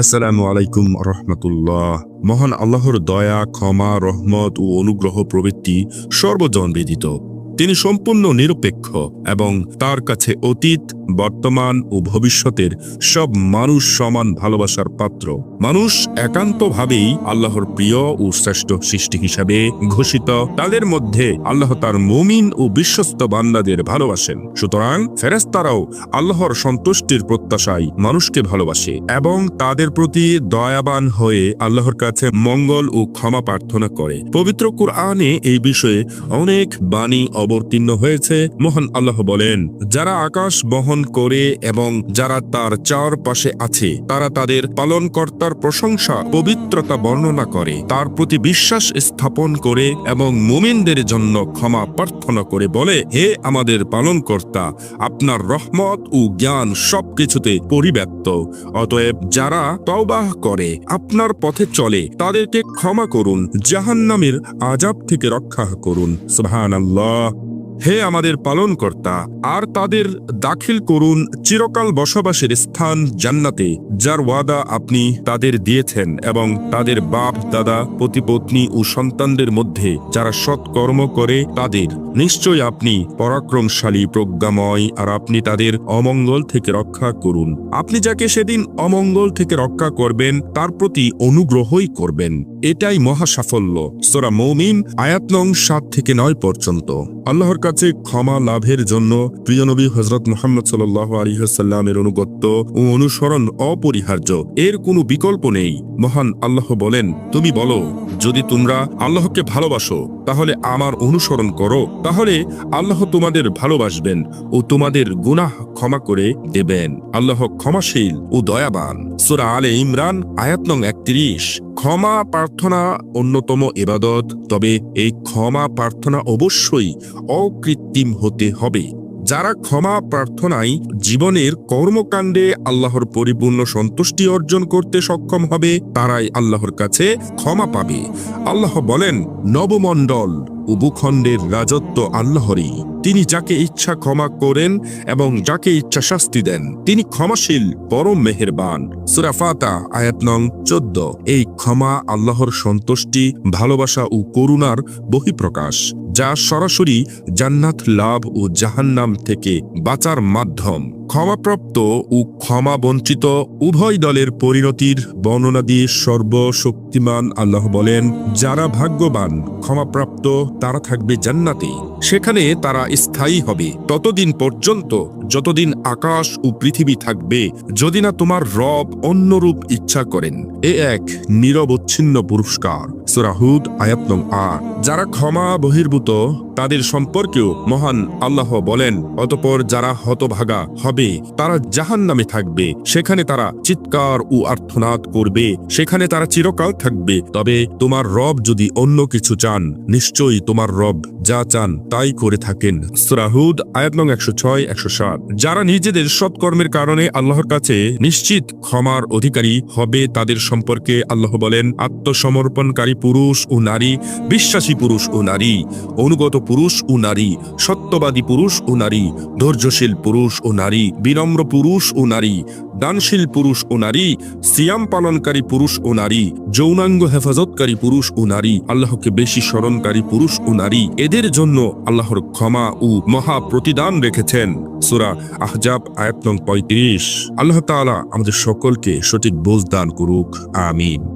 আসসালামু আলাইকুম রহমতুল্লাহ। মহান আল্লাহর দয়া ক্ষমা রহমত ও অনুগ্রহ প্রবৃত্তি সর্বজন বিদিত। তিনি সম্পূর্ণ নিরপেক্ষ এবং তার কাছে অতীত, বর্তমান ও ভবিষ্যতের সব মানুষ সমান ভালোবাসার পাত্র। মানুষ একান্তভাবেই আল্লাহর প্রিয় ও শ্রেষ্ঠ সৃষ্টি হিসাবে ঘোষিত। তাদের মধ্যে আল্লাহ তার মুমিন ও বিশ্বস্ত বান্দাদের ভালোবাসেন। সুতরাং ফেরেস্তারাও আল্লাহর সন্তুষ্টির প্রত্যাশায় মানুষকে ভালোবাসে এবং তাদের প্রতি দয়াবান হয়ে আল্লাহর কাছে মঙ্গল ও ক্ষমা প্রার্থনা করে। পবিত্র কুরআনে এই বিষয়ে অনেক বাণী অবতীর্ণ হয়েছে, মহান আল্লাহ বলেন, যারা আকাশ বহন করে এবং যারা তার চারপাশে আছে, তারা তাদের পালনকর্তার প্রশংসা, পবিত্রতা বর্ণনা করে, তার প্রতি বিশ্বাস স্থাপন করে এবং মুমিনদের জন্য ক্ষমা প্রার্থনা করে বলে, হে আমাদের পালনকর্তা, আপনার রহমত ও জ্ঞান সবকিছুতে পরিব্যাপ্ত। অতএব যারা তওবাহ করে, আপনার পথে চলে, তাদেরকে ক্ষমা করুন, জাহান্নামের আজাব থেকে রক্ষা করুন সুবহানাল্লাহ। হে আমাদের পালনকর্তা আর তাদের দাখিল করুন চিরকাল বসবাসের স্থান জান্নাতে, যার ওয়াদা আপনি তাদের দিয়েছেন এবং তাদের বাপ, দাদা, পতিপত্নী ও সন্তানদের মধ্যে যারা সৎকর্ম করে তাদের। নিশ্চয় আপনি পরাক্রমশালী, প্রজ্ঞাময়, আর আপনি তাদের অমঙ্গল থেকে রক্ষা করুন। আপনি যাকে সেদিন অমঙ্গল থেকে রক্ষা করবেন, তার প্রতি অনুগ্রহই করবেন। এটাই মহা সাফল্য সোরা মৌমিন, আয়াত নং সাত থেকে নয় পর্যন্ত। আল্লাহর কাছে ক্ষমা লাভের জন্য প্রিয় নবী হজরত মোহাম্মদ সাল আলিহাসাল্লামের অনুগত্য অনুসরণ অপরিহার্য। এর কোনো বিকল্প নেই। মহান আল্লাহ বলেন, তুমি বলো, যদি তোমরা আল্লাহকে ভালোবাসো, তাহলে আমার অনুসরণ করো। তাহলে আল্লাহ তোমাদের ভালোবাসবেন ও তোমাদের গুনাহ ক্ষমা করে দেবেন। আল্লাহ ক্ষমাশীল ও দয়াবান। সুরা আলে ইমরান, আয়াত নং একত্রিশ। ক্ষমা প্রার্থনা অন্যতম এবাদত তবে এই ক্ষমা প্রার্থনা অবশ্যই অকৃত্রিম হতে হবে। যারা ক্ষমা প্রার্থনায় জীবনের কর্মকাণ্ডে আল্লাহর পরিপূর্ণ সন্তুষ্টি অর্জন করতে সক্ষম হবে, তারাই আল্লাহর কাছে ক্ষমা পাবে। আল্লাহ বলেন, নবমণ্ডল ও ভূখণ্ডের রাজত্ব আল্লাহরই। তিনি যাকে ইচ্ছা ক্ষমা করেন এবং যাকে ইচ্ছা শাস্তি দেন, তিনি ক্ষমাশীল, পরম মেহেরবান। সুরাফাতা আয়াত নং চোদ্দ। এই ক্ষমা আল্লাহর সন্তুষ্টি, ভালোবাসা ও করুণার বহিঃপ্রকাশ। যা সরাসরি জান্নাত লাভ ও জাহান্নাম থেকে বাঁচার মাধ্যম। ক্ষমাপ্রাপ্ত ও ক্ষমা বঞ্চিত উভয় দলের পরিণতির বর্ণনা দিয়ে সর্বশক্তিমান আল্লাহ বলেন, যারা ভাগ্যবান, ক্ষমাপ্রাপ্ত, তারা থাকবে জান্নাতে। সেখানে তারা স্থায়ী হবে। ততদিন পর্যন্ত যতদিন আকাশ ও পৃথিবী থাকবে, যদি না তোমার রব অন্যরূপ ইচ্ছা করেন। এ এক নিরবচ্ছিন্ন পুরস্কার। সুরাহুদ আয়াত নং আট। যারা ক্ষমা বহির্ভূত, তাদের সম্পর্কেও মহান আল্লাহ বলেন, অতপর যারা হতভাগা হবে, তারা জাহান নামে থাকবে। সেখানে তারা চিৎকার ও আর্থনাদ করবে। সেখানে তারা চিরকাল থাকবে। তবে তোমার রব যদি অন্য কিছু চান, নিশ্চয়ই তোমার রব যা চান তাই করে থাকেন। সুরাহুদ আয়াত নং একশো ছয়, একশো সাত। যারা নিজেদের সৎকর্মের কারণে আল্লাহর কাছে নিশ্চিত ক্ষমার অধিকারী হবে, তাদের সম্পর্কে আল্লাহ বলেন, আত্মসমর্পণকারী পুরুষ ও নারী, বিশ্বাসী পুরুষ ও নারী, অনুগত পুরুষ ও নারী, সত্যবাদী পুরুষ ও নারী, ধৈর্যশীল পুরুষ ও নারী, বিনম্র পুরুষ ও নারী দানশীল পুরুষ ও নারী, সিয়াম পালনকারী পুরুষ ও নারী, যৌনাঙ্গ হেফাজতকারী পুরুষ ও নারী, আল্লাহকে বেশি স্মরণকারী পুরুষ ও নারী, এদের জন্য আল্লাহর ক্ষমা ও মহা প্রতিদান রেখেছেন। সুরা আহজাব আয়াত পঁয়ত্রিশ। আল্লাহ তালা আমাদের সকলকে সঠিক বোঝ দান করুক। আমিন।